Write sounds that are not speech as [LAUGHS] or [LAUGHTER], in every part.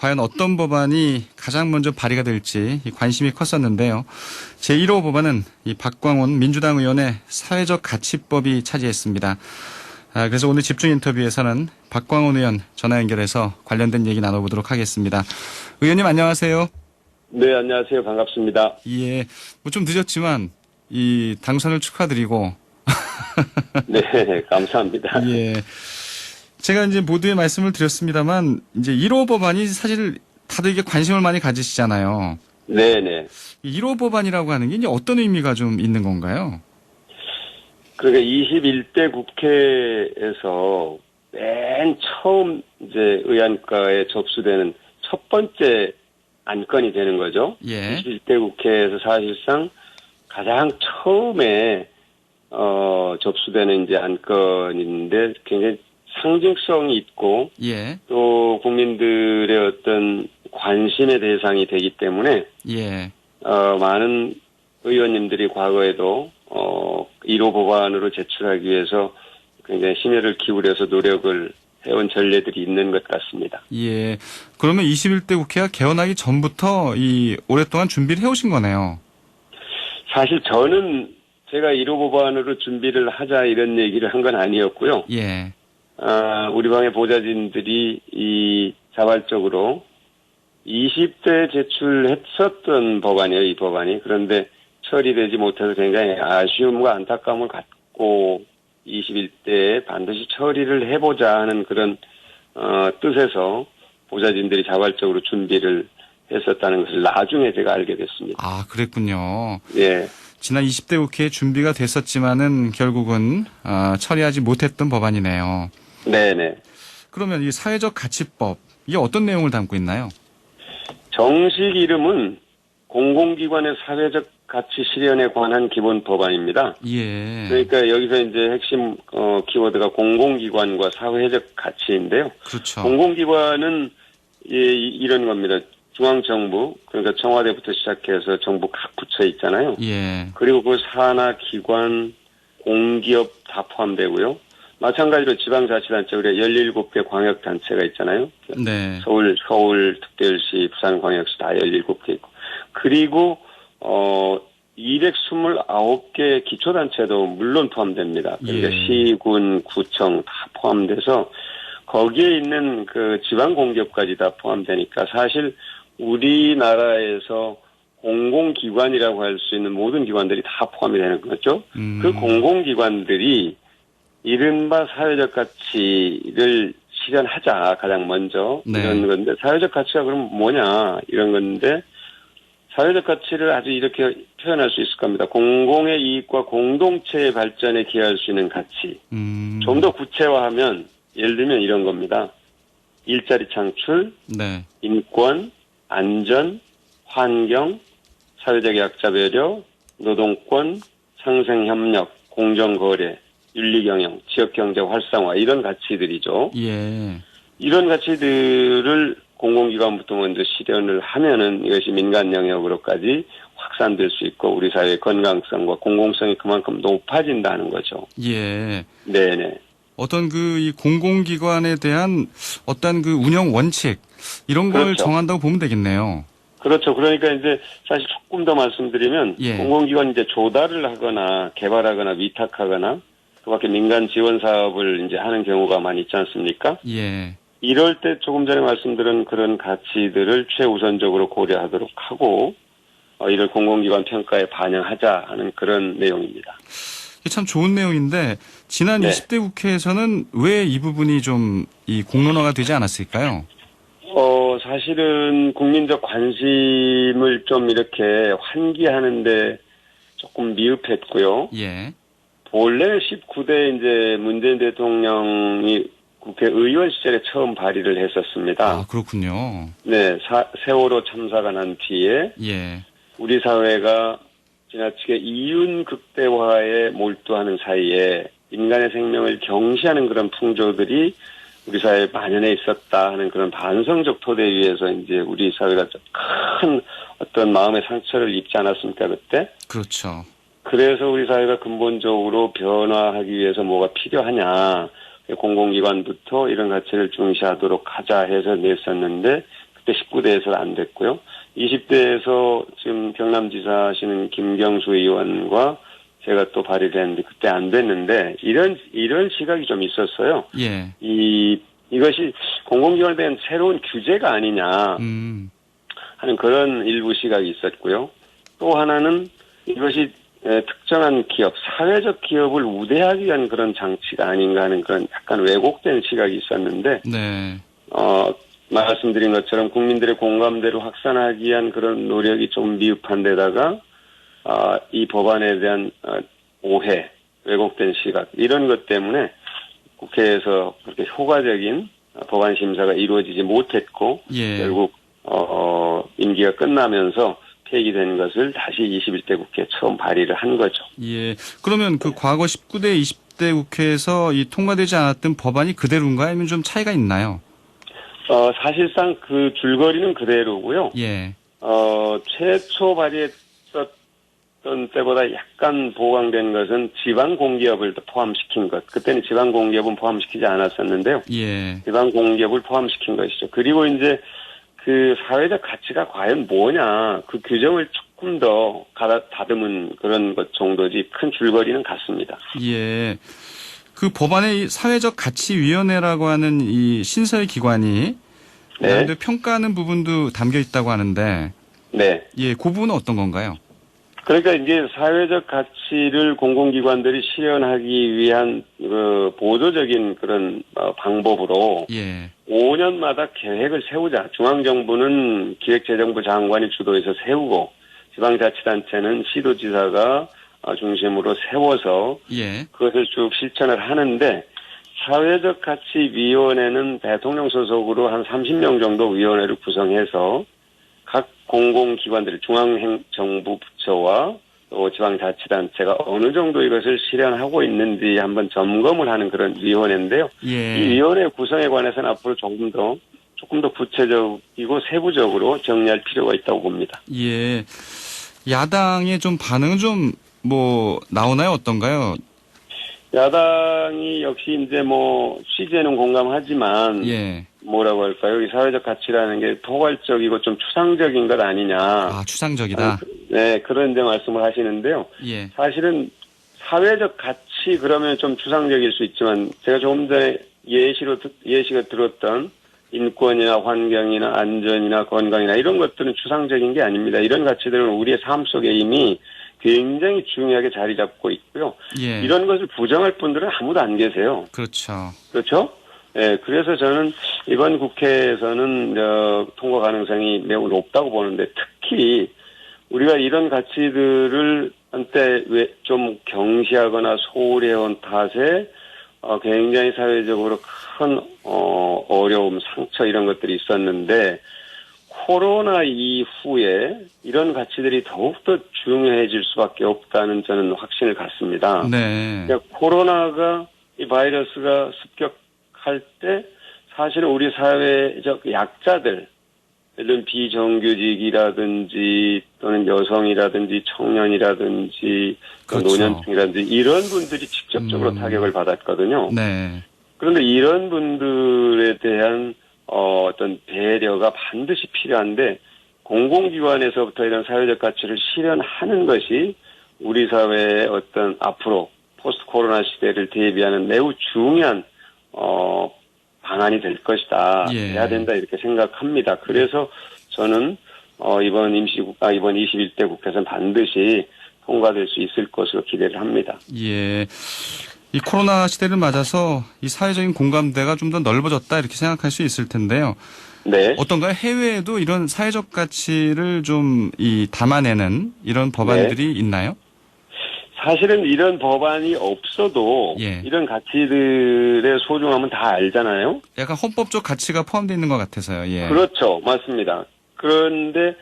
과연 어떤 법안이 가장 먼저 발의가 될지 이 관심이 컸었는데요. 제1호 법안은 이 박광온 민주당 의원의 사회적 가치법이 차지했습니다. 아, 그래서 오늘 집중 인터뷰에서는 박광온 의원 전화 연결해서 관련된 얘기 나눠보도록 하겠습니다. 의원님 안녕하세요. 네, 안녕하세요. 반갑습니다. 예, 뭐 좀 늦었지만 이 당선을 축하드리고 네, 감사합니다. [LAUGHS] 예. 제가 이제 모두에 말씀을 드렸습니다만 이제 1호 법안이 사실 다들 이게 관심을 많이 가지시잖아요. 네, 네. 이 1호 법안이라고 하는 게 이제 어떤 의미가 좀 있는 건가요? 그러니까 21대 국회에서 맨 처음 이제 의안가에 접수되는 첫 번째 안건이 되는 거죠. 예. 21대 국회에서 사실상 가장 처음에 어 접수되는 이제 안건인데 굉장히 상징성이 있고 예. 또 국민들의 어떤 관심의 대상이 되기 때문에 예. 어, 많은 의원님들이 과거에도 어, 1호 법안으로 제출하기 위해서 굉장히 심혈을 기울여서 노력을 해온 전례들이 있는 것 같습니다. 예. 그러면 21대 국회가 개헌하기 전부터 이 오랫동안 준비를 해오신 거네요. 사실 저는 제가 1호 법안으로 준비를 하자 이런 얘기를 한 건 아니었고요. 예. 아, 우리 방의 보좌진들이 이 자발적으로 20대 제출했었던 법안이에요, 이 법안이. 그런데 처리되지 못해서 굉장히 아쉬움과 안타까움을 갖고 21대에 반드시 처리를 해보자 하는 그런 어, 뜻에서 보좌진들이 자발적으로 준비를 했었다는 것을 나중에 제가 알게 됐습니다. 아, 그랬군요. 예. 지난 20대 국회에 준비가 됐었지만은 결국은 아, 처리하지 못했던 법안이네요. 네네. 그러면 이 사회적 가치법 이게 어떤 내용을 담고 있나요? 정식 이름은 공공기관의 사회적 가치 실현에 관한 기본 법안입니다. 예. 그러니까 여기서 이제 핵심 어, 키워드가 공공기관과 사회적 가치인데요. 그렇죠. 공공기관은 예, 이- 이런 겁니다. 중앙정부 그러니까 청와대부터 시작해서 정부 각 부처 있잖아요. 예. 그리고 그 산하 기관, 공기업 다 포함되고요. 마찬가지로 지방자치단체 우리가 17개 광역단체가 있잖아요. 네. 서울, 서울 특별시, 부산광역시 다 17개 있고. 그리고, 어, 229개 기초단체도 물론 포함됩니다. 그러니까 예. 시군, 구청 다 포함돼서 거기에 있는 그 지방 공기업까지 다 포함되니까 사실 우리나라에서 공공기관이라고 할 수 있는 모든 기관들이 다 포함이 되는 거죠. 음. 그 공공기관들이 이른바 사회적 가치를 실현하자 가장 먼저 네. 이런 건데 사회적 가치가 그럼 뭐냐 이런 건데 사회적 가치를 아주 이렇게 표현할 수 있을 겁니다. 공공의 이익과 공동체의 발전에 기여할 수 있는 가치. 음. 좀더 구체화하면 예를 들면 이런 겁니다. 일자리 창출, 네. 인권, 안전, 환경, 사회적 약자 배려, 노동권, 상생협력, 공정거래, 윤리경영, 지역경제 활성화 이런 가치들이죠. 예. 이런 가치들을 공공기관부터 먼저 실현을 하면은 이것이 민간 영역으로까지 확산될 수 있고 우리 사회의 건강성과 공공성이 그만큼 높아진다는 거죠. 예. 네네. 어떤 그 이 공공기관에 대한 어떤 그 운영 원칙 이런 걸 그렇죠. 정한다고 보면 되겠네요. 그렇죠. 그러니까 이제 사실 조금 더 말씀드리면 예. 공공기관이 이제 조달을 하거나 개발하거나 위탁하거나 그밖에 민간 지원 사업을 이제 하는 경우가 많이 있지 않습니까? 예. 이럴 때 조금 전에 말씀드린 그런 가치들을 최우선적으로 고려하도록 하고 어, 이를 공공기관 평가에 반영하자 하는 그런 내용입니다. 참 좋은 내용인데 지난 네. 20대 국회에서는 왜 이 부분이 좀 이 공론화가 되지 않았을까요? 어, 사실은 국민적 관심을 좀 이렇게 환기하는데 조금 미흡했고요. 예. 본래 19대 이제 문재인 대통령이 국회의원 시절에 처음 발의를 했었습니다. 아, 그렇군요. 네, 사- 세월호 참사가 난 뒤에 예. 우리 사회가 지나치게 이윤 극대화에 몰두하는 사이에 인간의 생명을 경시하는 그런 풍조들이 우리 사회에 만연해 있었다 하는 그런 반성적 토대 위에서 이제 우리 사회가 좀큰 어떤 마음의 상처를 입지 않았습니까 그때? 그렇죠. 그래서 우리 사회가 근본적으로 변화하기 위해서 뭐가 필요하냐. 공공기관부터 이런 가치를 중시하도록 하자 해서 냈었는데, 그때 20대 19대에서 안 됐고요. 20대에서 지금 경남지사 하시는 김경수 의원과 제가 또 발의를 했는데 그때 안 됐는데 이런 이런 시각이 좀 있었어요. 예. 이 이것이 공공기관에 대한 새로운 규제가 아니냐 음. 하는 그런 일부 시각이 있었고요. 또 하나는 이것이 에, 특정한 기업, 사회적 기업을 우대하기 위한 그런 장치가 아닌가 하는 그런 약간 왜곡된 시각이 있었는데, 네. 어, 말씀드린 것처럼 국민들의 공감대를 확산하기 위한 그런 노력이 좀 미흡한 데다가, 아, 이 법안에 대한 어, 오해, 왜곡된 시각, 이런 것 때문에 국회에서 그렇게 효과적인 법안 심사가 이루어지지 못했고, 예. 결국 어, 어, 임기가 끝나면서 폐기된 것을 다시 21대 국회에 처음 발의를 한 거죠. 예. 그러면 그 과거 19대, 20대 국회에서 이 통과되지 않았던 법안이 그대로인가요? 아니면 좀 차이가 있나요? 어, 사실상 그 줄거리는 그대로고요. 예. 어, 최초 발의했었던 때보다 약간 보강된 것은 지방 공기업을 또 포함시킨 것. 그때는 지방 공기업은 포함시키지 않았었는데요. 예. 지방 공기업을 포함시킨 것이죠. 그리고 이제 그 사회적 가치가 과연 뭐냐 그 규정을 조금 더 가다 다듬은 그런 것 정도지 큰 줄거리는 같습니다. 예. 그 법안의 이 사회적 가치위원회라고 하는 이 신설 기관이 네. 평가하는 부분도 담겨 있다고 하는데 네. 예, 그 부분은 어떤 건가요? 그러니까 이게 사회적 가치를 공공기관들이 실현하기 위한 그 보조적인 그런 어, 방법으로 예. 5년마다 계획을 세우자. 중앙정부는 기획재정부 장관이 주도해서 세우고 지방자치단체는 시도지사가 어, 중심으로 세워서 예. 그것을 쭉 실천을 하는데 사회적 가치 위원회는 대통령 소속으로 한 30명 정도 위원회를 구성해서 각 공공기관들 중앙정부 부처와 또 지방자치단체가 어느 정도 이것을 실현하고 있는지 한번 점검을 하는 그런 위원회인데요. 이 예. 위원회 구성에 관해서는 앞으로 조금 더 조금 더 구체적이고 세부적으로 정리할 필요가 있다고 봅니다. 예. 야당의 좀 반응은 좀뭐 나오나요? 어떤가요? 야당이 역시 이제 뭐 취지에는 공감하지만 예. 뭐라고 할까요? 이 사회적 가치라는 게 포괄적이고 좀 추상적인 것 아니냐. 아, 추상적이다. 네, 그런 이제 말씀을 하시는데요. 예. 사실은 사회적 가치 그러면 좀 추상적일 수 있지만 제가 조금 전에 예시로 듣- 예시가 들었던 인권이나 환경이나 안전이나 건강이나 이런 것들은 추상적인 게 아닙니다. 이런 가치들은 우리의 삶 속에 이미 굉장히 중요하게 자리 잡고 있고요. 예. 이런 것을 부정할 분들은 아무도 안 계세요. 그렇죠. 그렇죠? 예, 그래서 저는 이번 국회에서는 어, 통과 가능성이 매우 높다고 보는데 특히 우리가 이런 가치들을 한때 왜좀 경시하거나 소홀히 해온 탓에 어, 굉장히 사회적으로 큰 어, 어려움, 상처 이런 것들이 있었는데 코로나 이후에 이런 가치들이 더욱더 중요해질 수밖에 없다는 저는 확신을 갖습니다. 네. 그러니까 코로나가 이 바이러스가 습격할 때 사실은 우리 사회적 약자들 이런 비정규직이라든지 또는 여성이라든지 청년이라든지 또 그렇죠. 노년층이라든지 이런 분들이 직접적으로 음. 타격을 받았거든요. 네. 그런데 이런 분들에 대한 어, 어떤 배려가 반드시 필요한데 공공기관에서부터 이런 사회적 가치를 실현하는 것이 우리 사회의 어떤 앞으로 포스트 코로나 시대를 대비하는 매우 중요한 어, 방안이 될 것이다. 예. 해야 된다 이렇게 생각합니다. 그래서 저는 어, 이번 임시국 아 이번 21대 국회에서는 반드시 통과될 수 있을 것으로 기대를 합니다. 예. 이 코로나 시대를 맞아서 이 사회적인 공감대가 좀 더 넓어졌다 이렇게 생각할 수 있을 텐데요. 네. 어떤가요? 해외에도 이런 사회적 가치를 좀 이 담아내는 이런 법안들이 있나요? 사실은 이런 법안이 없어도 예. 이런 가치들의 소중함은 다 알잖아요. 약간 헌법적 가치가 포함되어 있는 것 같아서요. 예. 그렇죠. 맞습니다. 그런데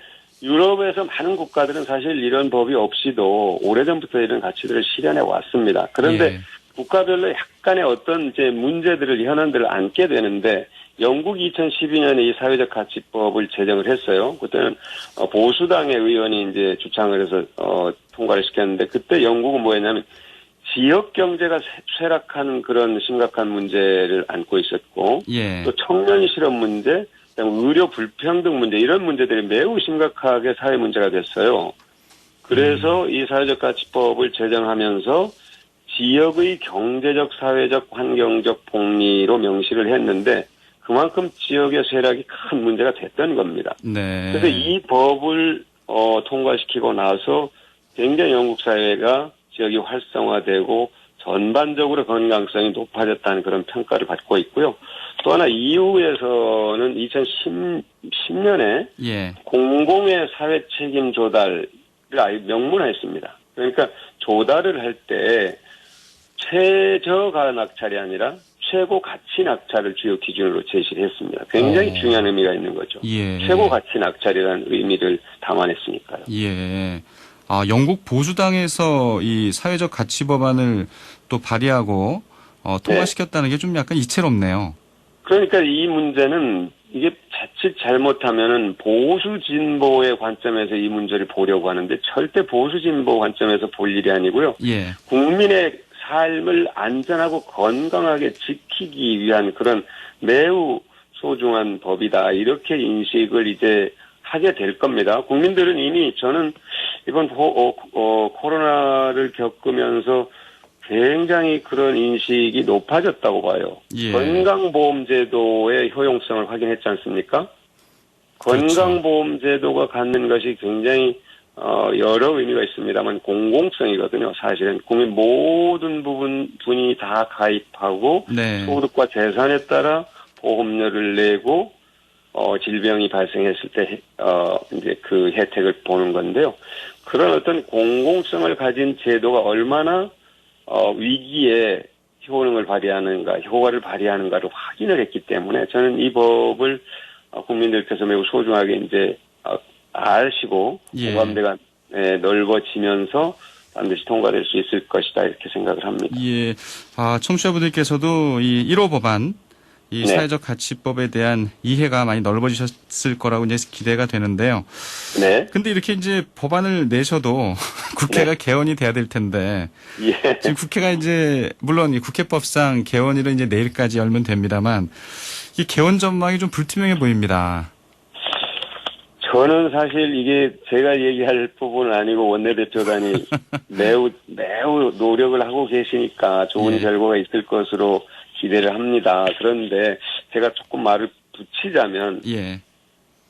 유럽에서 많은 국가들은 사실 이런 법이 없이도 오래전부터 이런 가치들을 실현해 왔습니다. 그런데 예. 국가별로 약간의 어떤 이제 문제들을 현안들을 안게 되는데 영국이 2012년에 이 사회적 가치법을 제정을 했어요. 그때는 어, 보수당의 의원이 이제 주창을 해서 어, 통과를 시켰는데 그때 영국은 뭐였냐면 지역 경제가 쇠- 쇠락하는 그런 심각한 문제를 안고 있었고 예. 또 청년 실업 문제 의료 불평등 문제 이런 문제들이 매우 심각하게 사회 문제가 됐어요. 그래서 이 사회적 가치법을 제정하면서 지역의 경제적, 사회적, 환경적 복리로 명시를 했는데 그만큼 지역의 쇠락이 큰 문제가 됐던 겁니다. 네. 그래서 이 법을 어, 통과시키고 나서 굉장히 영국 사회가 지역이 활성화되고 전반적으로 건강성이 높아졌다는 그런 평가를 받고 있고요. 또 하나 이후에서는 2010년에 예. 공공의 사회 책임 조달을 아예 명문화했습니다. 그러니까 조달을 할 때 최저가 낙찰이 아니라 최고 가치 낙찰을 주요 기준으로 제시를 했습니다. 굉장히 어. 중요한 의미가 있는 거죠. 예. 최고 가치 낙찰이라는 의미를 담아냈으니까요. 예. 아, 영국 보수당에서 이 사회적 가치 법안을 또 발의하고 어, 통과시켰다는 게좀 약간 이채롭네요. 그러니까 이 문제는 이게 자칫 잘못하면은 보수 진보의 관점에서 이 문제를 보려고 하는데 절대 보수 진보 관점에서 볼 일이 아니고요. 예. 국민의 삶을 안전하고 건강하게 지키기 위한 그런 매우 소중한 법이다. 이렇게 인식을 이제 하게 될 겁니다. 국민들은 이미 저는 이번 호- 어, 어, 코로나를 겪으면서 굉장히 그런 인식이 높아졌다고 봐요. 예. 건강보험제도의 효용성을 확인했지 않습니까? 그렇죠. 건강보험제도가 갖는 것이 굉장히 어, 여러 의미가 있습니다만 공공성이거든요. 사실은 국민 모든 부분 분이 다 가입하고 네. 소득과 재산에 따라 보험료를 내고 어, 질병이 발생했을 때 어, 이제 그 혜택을 보는 건데요. 그런 어떤 공공성을 가진 제도가 얼마나 어, 위기에 효능을 발휘하는가, 효과를 발휘하는가를 확인을 했기 때문에 저는 이 법을 어, 국민들께서 매우 소중하게 이제 어, 아시고 예. 공감대가 예, 넓어지면서 반드시 통과될 수 있을 것이다 이렇게 생각을 합니다. 예. 아, 청취자분들께서도 이 1호 법안 이 네. 사회적 가치법에 대한 이해가 많이 넓어지셨을 거라고 이제 기대가 되는데요. 네, 근데 이렇게 이제 법안을 내셔도 [LAUGHS] 국회가 네. 개원이 돼야 될 텐데 예, 지금 국회가 이제 물론 이 국회법상 개원일은 이제 내일까지 열면 됩니다만 이 개원 전망이 좀 불투명해 보입니다. 저는 사실 이게 제가 얘기할 부분은 아니고 원내대표단이 [LAUGHS] 매우 매우 노력을 하고 계시니까 좋은 예. 결과가 있을 것으로 기대를 합니다. 그런데 제가 조금 말을 붙이자면 예.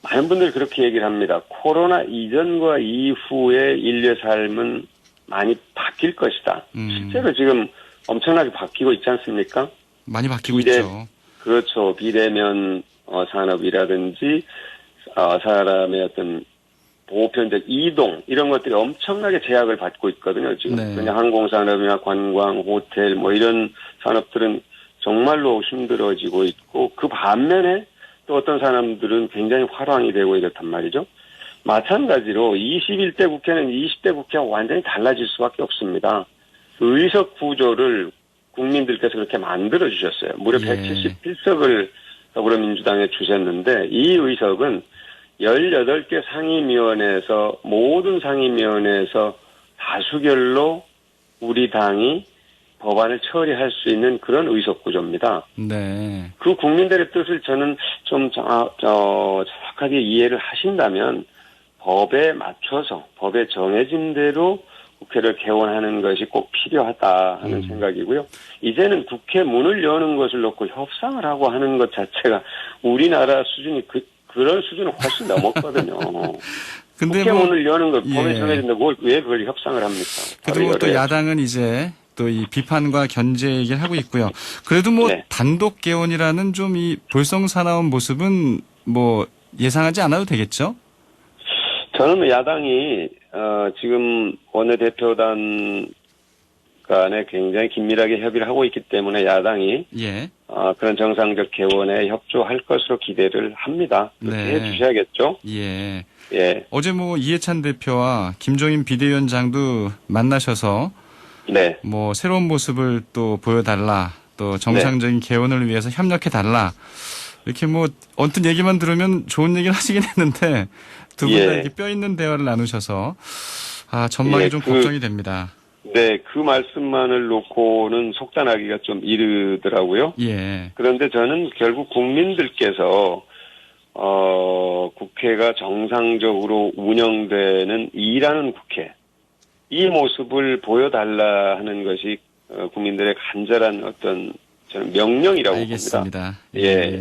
많은 분들이 그렇게 얘기를 합니다. 코로나 이전과 이후의 인류의 삶은 많이 바뀔 것이다. 음. 실제로 지금 엄청나게 바뀌고 있지 않습니까? 많이 바뀌고 미래- 있죠. 그렇죠. 비대면 어, 산업이라든지 어, 사람의 어떤 보편적 이동 이런 것들이 엄청나게 제약을 받고 있거든요. 지금 네. 그냥 항공산업이나 관광, 호텔 뭐 이런 산업들은 정말로 힘들어지고 있고 그 반면에 또 어떤 사람들은 굉장히 활황이 되고 이렇단 말이죠. 마찬가지로 21대 국회는 20대 국회와 완전히 달라질 수밖에 없습니다. 의석 구조를 국민들께서 그렇게 만들어 주셨어요. 무려 예. 177석을 더불어민주당에 주셨는데 이 의석은 18개 상임위원회에서 모든 상임위원회에서 다수결로 우리 당이 법안을 처리할 수 있는 그런 의석 구조입니다. 네. 그 국민들의 뜻을 저는 좀 정확, 어, 정확하게 이해를 하신다면 법에 맞춰서 법에 정해진 대로 국회를 개원하는 것이 꼭 필요하다 하는 음. 생각이고요. 이제는 국회 문을 여는 것을 놓고 협상을 하고 하는 것 자체가 우리나라 수준이 그, 그런 수준을 훨씬 넘었거든요. [LAUGHS] 근데 국회 뭐 문을 여는 것 법에 예. 정해진데 뭘, 왜 그걸 협상을 합니까? 바로 열어야죠. 야당은 이제 또 이 비판과 견제 얘기를 하고 있고요. 그래도 뭐 네. 단독 개원이라는 좀 이 볼썽사나운 모습은 뭐 예상하지 않아도 되겠죠? 저는 뭐 야당이 어, 지금 원내대표단 간에 굉장히 긴밀하게 협의를 하고 있기 때문에 야당이 예. 어, 그런 정상적 개원에 협조할 것으로 기대를 합니다. 그렇게 네. 해주셔야겠죠. 예. 예, 어제 뭐 이해찬 대표와 김종인 비대위원장도 만나셔서 네, 뭐 새로운 모습을 또 보여달라 또 정상적인 개원을 위해서 협력해 달라 이렇게 뭐 언뜻 얘기만 들으면 좋은 얘기를 [LAUGHS] 하시긴 했는데 두 분다 예. 이렇게 뼈 있는 대화를 나누셔서 아 전망이 예, 좀 그- 걱정이 됩니다. 네, 그 말씀만을 놓고는 속단하기가 좀 이르더라고요. 예, 그런데 저는 결국 국민들께서 어, 국회가 정상적으로 운영되는 일하는 국회 이 모습을 보여달라 하는 것이 어, 국민들의 간절한 어떤 저는 명령이라고 봅니다. 알겠습니다. 예.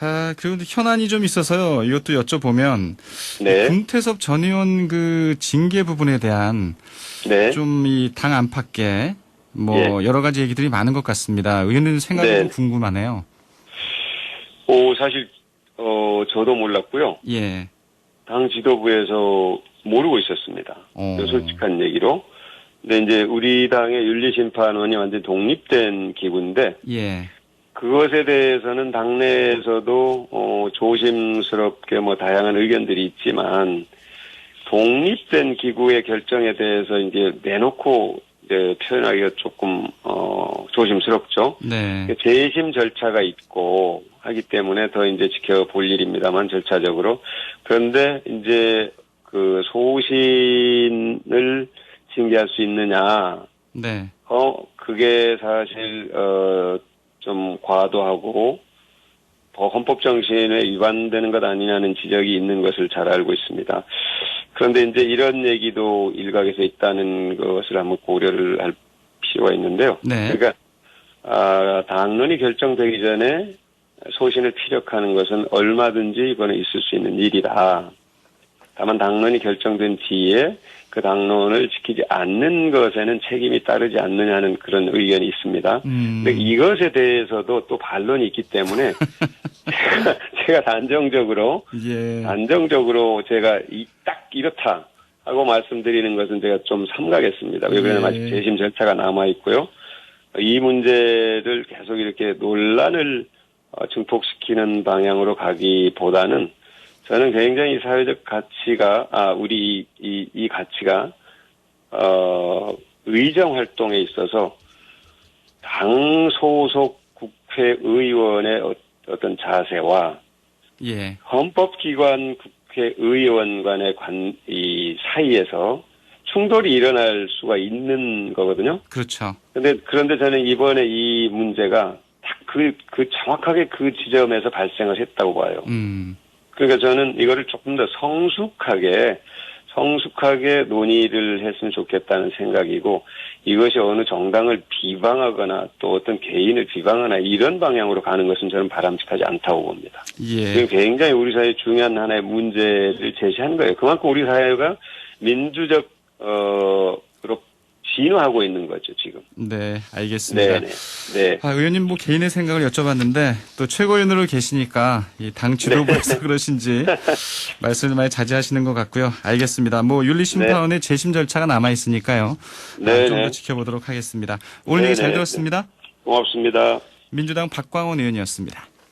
아, 그리고 현안이 좀 있어서요. 이것도 여쭤보면 네, 금태섭 전 의원 그 징계 부분에 대한 네, 좀 이 당 안팎에 뭐 여러 가지 얘기들이 많은 것 같습니다. 의원님 생각이 네. 좀 궁금하네요. 오, 사실 어, 저도 몰랐고요. 예. 당 지도부에서 모르고 있었습니다. 어. 그 솔직한 얘기로. 근데 이제 우리 당의 윤리심판원이 완전 독립된 기구인데 예. 그것에 대해서는 당내에서도 어, 조심스럽게 뭐 다양한 의견들이 있지만 독립된 기구의 결정에 대해서 이제 내놓고 이제 표현하기가 조금 어, 조심스럽죠. 네. 재심 절차가 있고 하기 때문에 더 이제 지켜볼 일입니다만 절차적으로 그런데 이제 그 소신을 징계할 수 있느냐 네. 어 그게 사실 어 좀 과도하고 더 헌법 정신에 위반되는 것 아니냐는 지적이 있는 것을 잘 알고 있습니다. 그런데 이제 이런 얘기도 일각에서 있다는 것을 한번 고려를 할 필요가 있는데요. 네. 그러니까 아, 당론이 결정되기 전에 소신을 피력하는 것은 얼마든지 이거는 있을 수 있는 일이다. 다만 당론이 결정된 뒤에 그 당론을 지키지 않는 것에는 책임이 따르지 않느냐는 그런 의견이 있습니다. 음. 근데 이것에 대해서도 또 반론이 있기 때문에 [LAUGHS] 제가, [LAUGHS] 제가 단정적으로 예. 안정적으로 제가 이, 딱 이렇다 하고 말씀드리는 것은 제가 좀 삼가겠습니다. 왜 그러냐면 예. 아직 재심 절차가 남아 있고요. 이 문제를 계속 이렇게 논란을 어, 증폭시키는 방향으로 가기보다는 저는 굉장히 사회적 가치가 아 우리 이, 이 가치가 어 의정 활동에 있어서 당 소속 국회의원의 어- 어떤 자세와 예. 헌법기관 국회의원 간의 관, 이 사이에서 충돌이 일어날 수가 있는 거거든요. 그렇죠. 근데, 그런데 저는 이번에 이 문제가 딱 그, 그 정확하게 그 지점에서 발생을 했다고 봐요. 음. 그러니까 저는 이거를 조금 더 성숙하게, 성숙하게 논의를 했으면 좋겠다는 생각이고, 이것이 어느 정당을 비방하거나 또 어떤 개인을 비방하거나 이런 방향으로 가는 것은 저는 바람직하지 않다고 봅니다. 예. 굉장히 우리 사회 중요한 하나의 문제를 제시하는 거예요. 그만큼 우리 사회가 민주적 어로 진화하고 있는 거죠 지금. 네, 알겠습니다. 네네. 네. 아, 의원님 뭐 개인의 생각을 여쭤봤는데 또 최고위원으로 계시니까 이 당 지도부에서 [LAUGHS] 그러신지 말씀을 많이 자제하시는 것 같고요. 알겠습니다. 뭐 윤리심판원의 재심 절차가 남아 있으니까요. 네, 좀더 네. 지켜보도록 하겠습니다. 오늘 얘기 네, 잘 네. 들었습니다. 고맙습니다. 민주당 박광원 의원이었습니다.